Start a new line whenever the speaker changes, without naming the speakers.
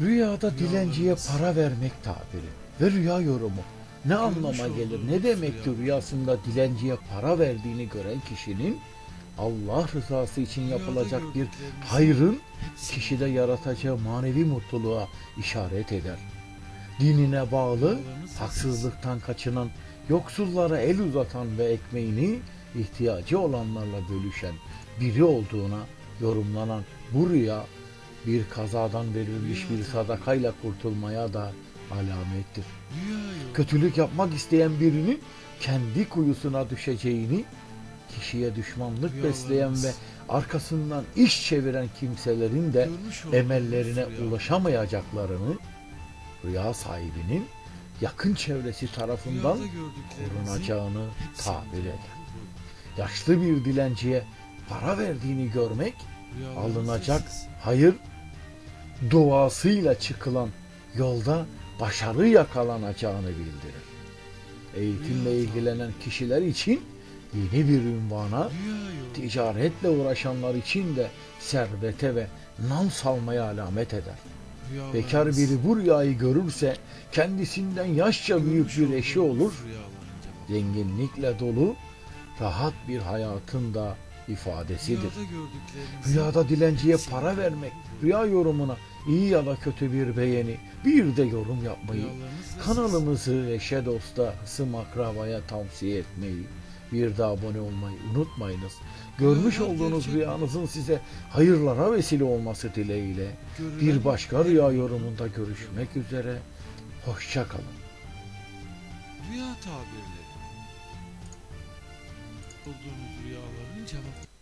Rüyada dilenciye para vermek tabiri ve rüya yorumu. Ne anlama gelir, ne demektir rüyasında dilenciye para verdiğini gören kişinin Allah rızası için yapılacak bir hayrın kişide yaratacağı manevi mutluluğa işaret eder. Dinine bağlı, haksızlıktan kaçınan, yoksullara el uzatan ve ekmeğini ihtiyacı olanlarla bölüşen biri olduğuna yorumlanan bu rüya bir kazadan verilmiş bir sadakayla kurtulmaya da alamettir. Kötülük yapmak isteyen birinin kendi kuyusuna düşeceğini, kişiye düşmanlık besleyen ve arkasından iş çeviren kimselerin de emellerine ulaşamayacaklarını rüya sahibinin yakın çevresi tarafından korunacağını tabir eder. Yaşlı bir dilenciye para verdiğini görmek alınacak hayır duasıyla çıkılan yolda başarı yakalanacağını bildirir. Eğitimle ilgilenen kişiler için yeni bir ünvana, ticaretle uğraşanlar için de servete ve nam salmaya alamet eder. Bekar biri bu rüyayı görürse kendisinden yaşça büyük bir eşi olur, zenginlikle dolu, rahat bir hayatın da ifadesidir. Rüyada dilenciye para vermek, rüya yorumuna iyi ya da kötü bir beğeni, bir de yorum yapmayı, kanalımızı eşe dosta, hısım akrabaya tavsiye etmeyi, bir de abone olmayı unutmayınız. Görmüş olduğunuz rüyanızın size hayırlara vesile olması dileğiyle bir başka rüya yorumunda görüşmek üzere. Hoşça kalın.
Rüya tabirleri. Bulduğunuz rüyaların cevap